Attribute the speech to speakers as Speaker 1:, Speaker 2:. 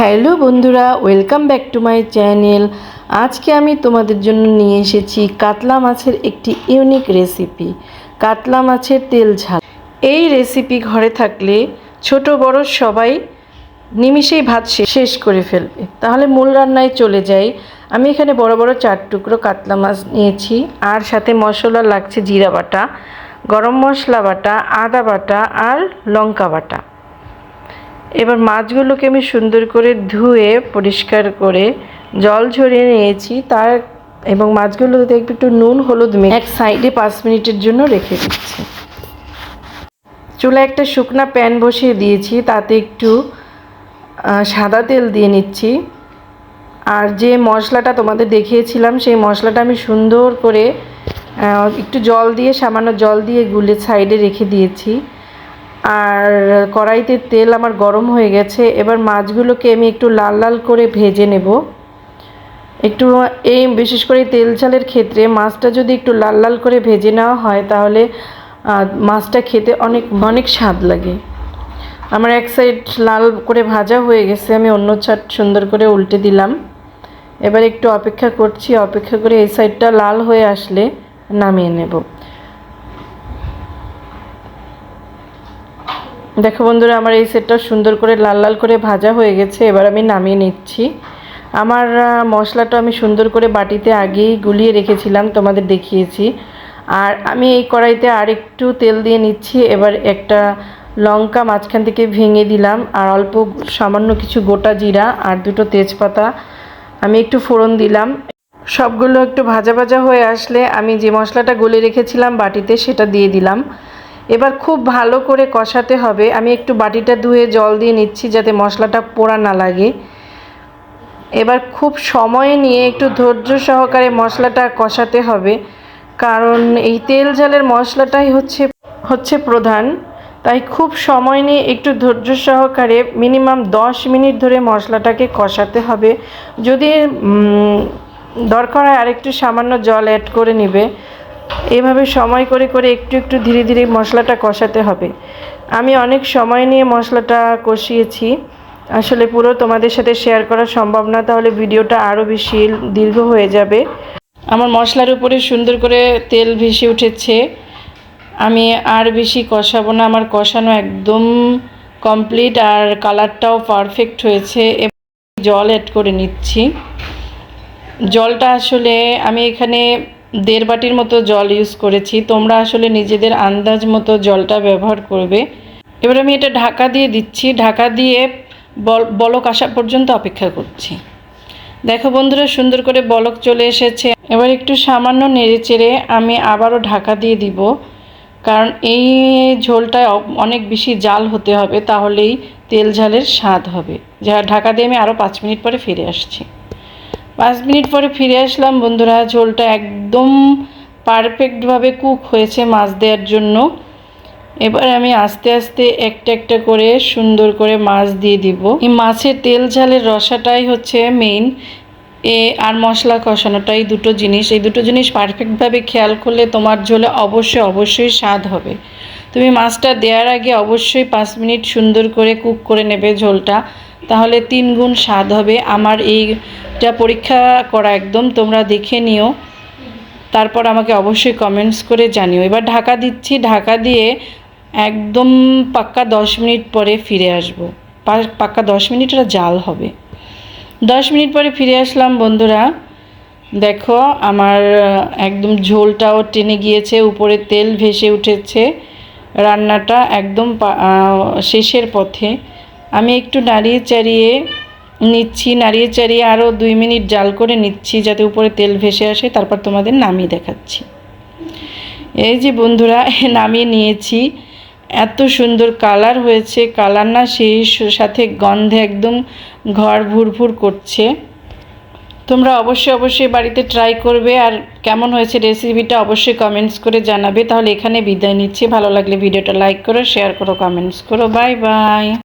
Speaker 1: Hello বন্ধুরা welcome back to my channel আজকে আমি তোমাদের জন্য নিয়ে এসেছি কাতলা মাছের একটি ইউনিক রেসিপি কাতলা মাছের তেল ঝাল। এই রেসিপি ঘরে থাকলে ছোট বড় সবাই নিমিষেই ভাত শেষ করে ফেলবে। তাহলে মূল রান্নায় চলে যাই। আমি এখানে বড় বড় চার টুকরো কাতলা মাছ নিয়েছি, আর সাথে মশলা লাগছে জিরা বাটা, গরম মশলা বাটা, আদা বাটা, আর লঙ্কা বাটা। এবার মাছগুলোকে আমি সুন্দর করে ধুয়ে, পরিষ্কার করে জল ঝরিয়ে নিয়েছি। তার এবং মাছগুলো দেখবে একটু নুন, হলুদ মেখে এক সাইডে পাঁচ মিনিটের জন্য রেখে দিচ্ছি। চুলা একটা শুকনা প্যান বসিয়ে দিয়েছি, তাতে একটু সাদা তেল দিয়ে নিচ্ছি। আর যে মশলাটা তোমাদের দেখিয়েছিলাম, সেই মশলাটা আমি সুন্দর করে একটু জল দিয়ে, সামান্য জল দিয়ে গুলে সাইডে রেখে দিয়েছি। আর কড়াইতে তেল আমার গরম হয়ে গেছে। এবার মাছগুলোকে আমি একটু লাল লাল করে ভেজে নেব। একটু এই বিশেষ করে তেল ঝালের ক্ষেত্রে মাছটা যদি একটু লাল লাল করে ভেজে নেওয়া হয়, তাহলে মাছটা খেতে অনেক অনেক স্বাদ লাগে। আমার এক সাইড লাল করে ভাজা হয়ে গেছে, আমি অন্য ছাট সুন্দর করে উল্টে দিলাম। এবার একটু অপেক্ষা করছি, অপেক্ষা করে এই সাইডটা লাল হয়ে আসলে নামিয়ে নেব। দেখো বন্ধুরা, আমার এই সেটটা সুন্দর করে লাল লাল করে ভাজা হয়ে গেছে, এবার আমি নামিয়ে নিচ্ছি। আমার মশলাটা আমি সুন্দর করে বাটিতে আগেই গুলিয়ে রেখেছিলাম, তোমাদের দেখিয়েছি। আর আমি এই কড়াইতে আর একটু তেল দিয়ে নিচ্ছি, এবার একটা লঙ্কা মাঝখান থেকে ভেঙে দিলাম, আর অল্প সামান্য কিছু গোটা জিরা আর দুটো তেজপাতা আমি একটু ফোড়ন দিলাম। সবগুলো একটু ভাজা ভাজা হয়ে আসলে আমি যে মশলাটা গলে রেখেছিলাম বাটিতে, সেটা দিয়ে দিলাম। এবার খুব ভালো করে কষাতে হবে। আমি একটু বাটিটা ধুয়ে জল দিয়ে নিচ্ছি যাতে মশলাটা পোড়া না লাগে। এবার খুব সময় নিয়ে একটু ধৈর্য সহকারে মশলাটা কষাতে হবে। কারণ এই তেল ঝালের মশলাটাই হচ্ছে হচ্ছে প্রধান। তাই খুব সময় নিয়ে একটু ধৈর্য সহকারে মিনিমাম দশ মিনিট ধরে মশলাটাকে কষাতে হবে। যদি দরকার হয় আরেকটু সামান্য জল অ্যাড করে নেবে। এভাবে সময় করে করে একটু একটু ধীরে ধীরে মশলাটা কষাতে হবে। আমি অনেক সময় নিয়ে মশলাটা কষিয়েছি। আসলে পুরো তোমাদের সাথে শেয়ার করা সম্ভব না, তাহলে ভিডিওটা আরও বেশি দীর্ঘ হয়ে যাবে। আমার মশলার উপরে সুন্দর করে তেল ভেসে উঠেছে। আমি আর বেশি কষাবো না, আমার কষানো একদম কমপ্লিট আর কালারটাও পারফেক্ট হয়েছে। এবার জল অ্যাড করে নিচ্ছি। জলটা আসলে আমি এখানে দেড় বাটির মতো জল ইউজ করেছি। তোমরা আসলে নিজেদের আন্দাজ মতো জলটা ব্যবহার করবে। এবার আমি এটা ঢাকা দিয়ে দিচ্ছি। ঢাকা দিয়ে বল, বলক আসা পর্যন্ত অপেক্ষা করছি। দেখো বন্ধুরা, সুন্দর করে বলক চলে এসেছে। এবার একটু সামান্য নেড়ে চেড়ে আমি আবারও ঢাকা দিয়ে দিব। কারণ এই ঝোলটা অনেক বেশি জাল হতে হবে, তাহলেই তেল ঝালের স্বাদ হবে। যা, ঢাকা দিয়ে আমি আরও পাঁচ মিনিট পরে ফিরে আসছি। পাঁচ মিনিট পরে ফিরে আসলাম, বন্ধুরা। ঝোলটা একদম পারফেক্টভাবে কুক হয়েছে মাছ দেওয়ার জন্য। এবার আমি আস্তে আস্তে একটা একটা করে সুন্দর করে মাছ দিয়ে দিব। এই মাছের তেল ঝালের রসাটাই হচ্ছে মেইন এ আর মশলা কষানোটাই দুটো জিনিস। এই দুটো জিনিস পারফেক্টভাবে খেয়াল করলে তোমার ঝোলে অবশ্যই অবশ্যই স্বাদ হবে। তুমি মাছটা দেওয়ার আগে অবশ্যই পাঁচ মিনিট সুন্দর করে কুক করে নেবে ঝোলটা। তাহলে তিন গুণ স্বাদ হবে। আমার এইটা পরীক্ষা করা একদম, তোমরা দেখে নিও। তারপর আমাকে অবশ্যই কমেন্টস করে জানিও। এবার ঢাকা দিচ্ছি। ঢাকা দিয়ে একদম পাক্কা দশ মিনিট পরে ফিরে আসব। পাক্কা দশ মিনিট ওটা জাল হবে। দশ মিনিট পরে ফিরে আসলাম বন্ধুরা। দেখো আমার একদম ঝোলটাও টেনে গিয়েছে, উপরে তেল ভেসে উঠেছে। রান্নাটা একদম শেষের পথে। আমি একটু নাড়িয়ে চাড়িয়ে নিচ্ছি, নাড়িয়ে চাড়িয়ে আরও দুই মিনিট জাল করে নিচ্ছি যাতে উপরে তেল ভেসে আসে, তারপর তোমাদের নামিয়ে দেখাচ্ছি। এই যে বন্ধুরা, নামিয়ে নিয়েছি। এত সুন্দর কালার হয়েছে, কালার না সেই সাথে গন্ধে একদম ঘর ভুরভুর করছে। তোমরা অবশ্যই অবশ্যই বাড়িতে ট্রাই করবে আর কেমন হয়েছে রেসিপিটা অবশ্যই কমেন্টস করে জানাবে। তাহলে এখানে বিদায় নিচ্ছি। ভালো লাগলে ভিডিওটা লাইক করো শেয়ার করো কমেন্টস করো। Bye bye